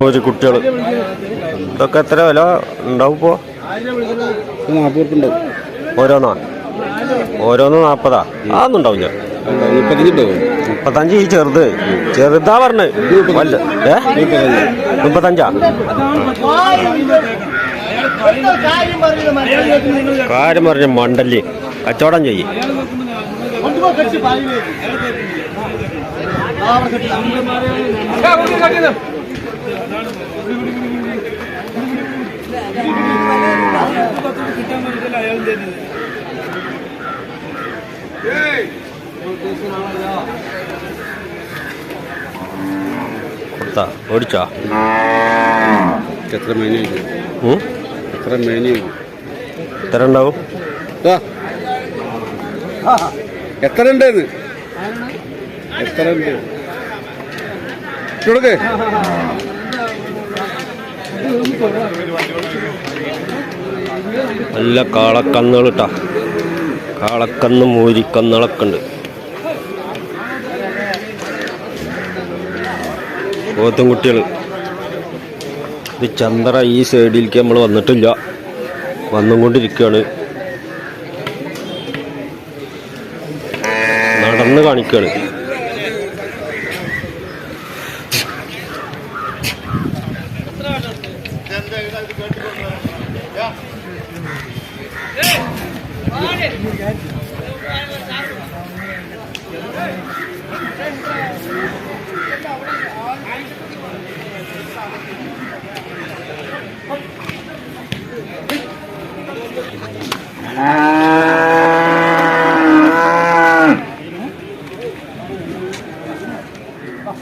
ഒരു കുട്ടികൾ ഇതൊക്കെ എത്ര വില ഉണ്ടാവും ഇപ്പോ? ഓരോന്നോ? ഓരോന്നോ നാപ്പതാ? അതൊന്നും ഉണ്ടാവില്ല. മുപ്പത്തഞ്ചുണ്ടാവും മുപ്പത്തഞ്ച് ഈ ചെറുത്. ചെറുതാ പറഞ്ഞ് ഏ? മുപ്പത്തഞ്ചാ? കാര്യം പറഞ്ഞ മണ്ടൽ. കച്ചവടം ചെയ്യ്. കൊടുത്താ. ഓടിച്ചാ? എത്ര മൈനേജ്? എത്ര മേനി എത്ര ഉണ്ടാവും എത്ര ഉണ്ടെന്ന് എത്ര ഉണ്ട് കൊടുക്കേ നല്ല കാളക്കന്നുകളിട്ടാ കാളക്കന്ന് മൂരിക്കന്നുകളൊക്കെ ഉണ്ട്. പോത്തും കുട്ടികൾ ഇത് ചന്ദ്ര ഈ സൈഡിലേക്ക് നമ്മൾ വന്നിട്ടില്ല. വന്നുകൊണ്ടിരിക്കുകയാണ്. നടന്ന് കാണിക്കുകയാണ്.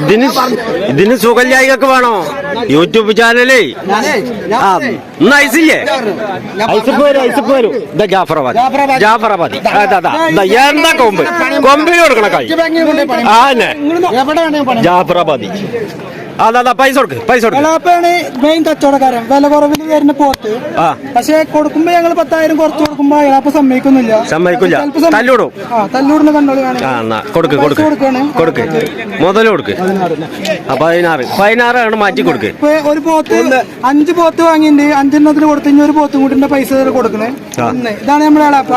ഇതിന് ഇതിന് സുഖല്യായികൊക്കെ വേണോ? യൂട്യൂബ് ചാനലേ ഇന്ന് ഐസില്ലേ? ഐസപ്പ് വരും ഐസപ്പ് വരും. ഇതാ ജാഫറാബാദ് ജാഫറാബാദ് എന്താ കൊമ്പ്? കൊമ്പിന് കൊടുക്കണ കൈ. ആ ജാഫറാബാദി പൈസ കൊടുക്ക് പൈസ കൊടുക്ക്. എളാപ്പയാണ് മെയിൻ കച്ചവടക്കാരൻ. വില കുറവിൽ വരുന്ന പോത്ത്. പക്ഷെ കൊടുക്കുമ്പോ ഞങ്ങൾ പത്തായിരം കുറച്ച് കൊടുക്കുമ്പോ എളാപ്പ സമ്മതിക്കുന്നില്ല. സമ്മതിക്കില്ല. തല്ലൂടും. കൊടുക്ക് കൊടുക്ക്. കൊടുക്ക്. മുതൽ കൊടുക്ക്. പതിനാറ്. പതിനാറാണ് മാറ്റി കൊടുക്ക്. ഒരു പോത്ത് അഞ്ച് പോത്ത് വാങ്ങിണ്ട് അഞ്ചെണ്ണത്തിന് കൊടുത്തു ഒരു പോത്തും കൂടി പൈസ കൊടുക്കണേ. ഇതാണ് നമ്മുടെ എളാപ്പ.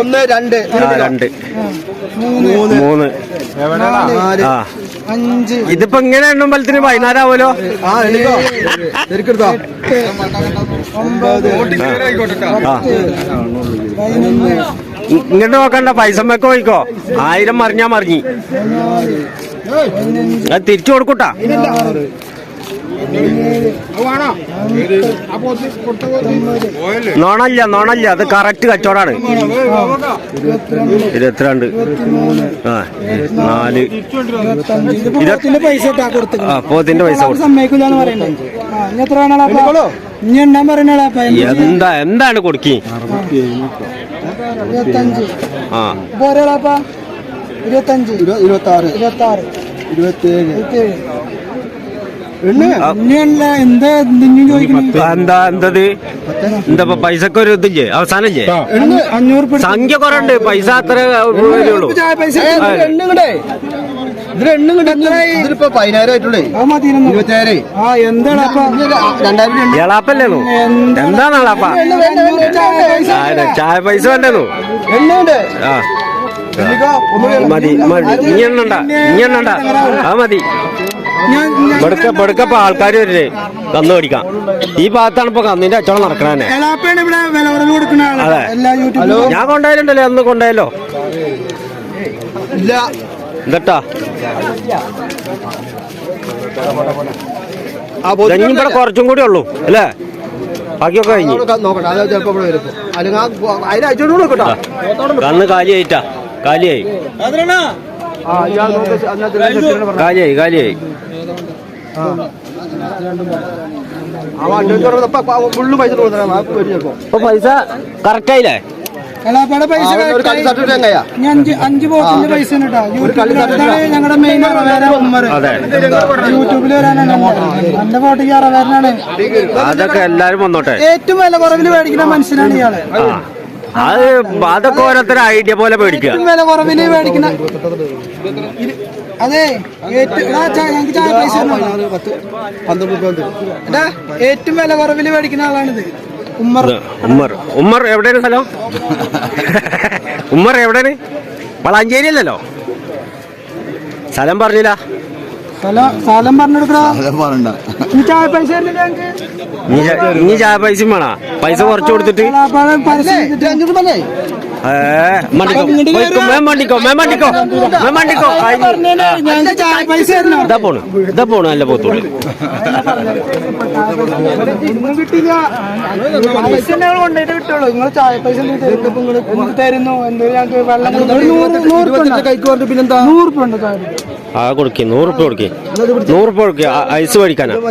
ഒന്ന് രണ്ട്. രണ്ട്. മൂന്ന്. മൂന്ന്. നാല്. ആ. അഞ്ച്. ഇതിപ്പോ ഇങ്ങനെ എണ്ണുമ്പലത്തിന് പതിനാലാവുമല്ലോ ആ എടുത്തോ ശരിക്കെടുത്തോ എട്ട് ഒമ്പത് പതിനൊന്ന്. ഇങ്ങോട്ട് നോക്കണ്ട പൈസ വെക്കോ പോയിക്കോ. ആയിരം മറിഞ്ഞാ മറിഞ്ഞി. അത് തിരിച്ചു കൊടുക്കൂട്ടാ. നോണല്ല നോണല്ല അത് കറക്റ്റ് കച്ചവടാണ്. ഇരുപത്തിരണ്ട്. ആ നാല്. ഇരുപത്തിന്റെ പൈസ പോത്തിന്റെ പൈസ എന്താ എന്താണ് കൊടുക്കി? ആ. ഇരുപത്തഞ്ച് ഇരുപത്തി ആറ് ഇരുപത്തി ആറ് ഇരുപത്തി ഏഴ് എന്താ എന്തെങ്കിലും ചോദിക്കുന്നത് എന്താ എന്തത്? എന്താ പൈസക്ക് ഒരു ഇതില്ലേ? അവസാനല്ലേ? സംഖ്യ കുറെ ഉണ്ട് പൈസ അത്ര വരുള്ളൂ. ആ. എളാപ്പല്ലേന്നു എന്താണ് എളാപ്പ ചായ പൈസ ആ, ചായ പൈസ വേണ്ടേന്നു ആ. മതി മതി. ഇനി എണ്ണണ്ട. ഇനി എണ്ണണ്ട. അത് മതി. പെടുക്ക ആൾക്കാർ വരില്ലേ? കന്ന് മേടിക്കാം ഈ ഭാഗത്താണ് ഇപ്പൊ കന്നിന്റെ അച്ചോളം നടക്കണേ എളാപ്പയാണ് ഇവിടെ വില കൊടുക്കുന്ന ആൾ. അതെ. ഞാൻ കൊണ്ടായാലുണ്ടല്ലേ അന്ന് കൊണ്ടായല്ലോ ഇല്ല. ആ ഇവിടെ കുറച്ചും കൂടി ഉള്ളൂ. അല്ലേ? ബാക്കിയൊക്കെ കഴിഞ്ഞു. കന്ന് കാലിയായിട്ടാ. കാലിയായി. കാലിയായി കാലിയായി ഇപ്പൊ പൈസ കറക്റ്റ് ആയില്ലേ ഞങ്ങളുടെ മെയിൻ യൂട്യൂബിൽ വരാനാണ് എന്റെ ഫോട്ടോക്ക് അറവേരനാണ് അതൊക്കെ എല്ലാരും വന്നോട്ടെ. ഏറ്റവും വില കുറവിൽ മേടിക്കുന്ന മനുഷ്യനാണ് ഇയാൾ. അത് അതൊക്കെ ഓരോരുത്തരും ഐഡിയ പോലെ മേടിക്കുക ഏറ്റവും വില കുറവിൽ മേടിക്കുന്ന അതെ ഏറ്റവും വില കുറവിൽ മേടിക്കുന്ന ആളാണിത്. ഉമ്മർ. ഉമ്മർ. ഉമ്മർ എവിടെയാണ് സ്ഥലം? ഉമ്മർ എവിടെയാണ്? വളാഞ്ചേരി അല്ലല്ലോ സ്ഥലം പറഞ്ഞില്ല. സ്ഥലം പറഞ്ഞെടുക്കണ ഈ ചായ പൈസ വേണ? പൈസ കുറച്ച് കൊടുത്തിട്ട്. പോണു. ഇതാ പോണു നല്ല പോത്തോളി കിട്ടില്ല പൈസ കൊണ്ടുപോയിട്ട് കിട്ടുള്ളൂ. നിങ്ങൾ ചായ പൈസ തരുന്നു? എന്തെങ്കിലും ഞങ്ങൾക്ക് വെള്ളം. നൂറ് നൂറ്? കൈക്ക് പറഞ്ഞിട്ട് പിന്നെന്താ? നൂറ് ഉണ്ടോ ആ കൊടുക്കി നൂറ് രൂപ കൊടുക്കി. നൂറ് ഉപ്പ് കൊടുക്കി ഐസ് മേടിക്കാനാ. നൂറ്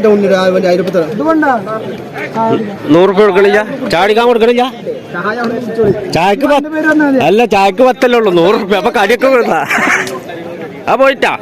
നൂറുപ്യ കൊടുക്കണില്ല? ചാടിക്കാൻ കൊടുക്കണില്ല? ചായക്ക് അല്ല ചായക്ക് പത്തല്ലേ ഉള്ളൂ നൂറ് രൂപ അപ്പൊ കടിയൊക്കെ കൊടുത്താ. ആ പോയിട്ടാ.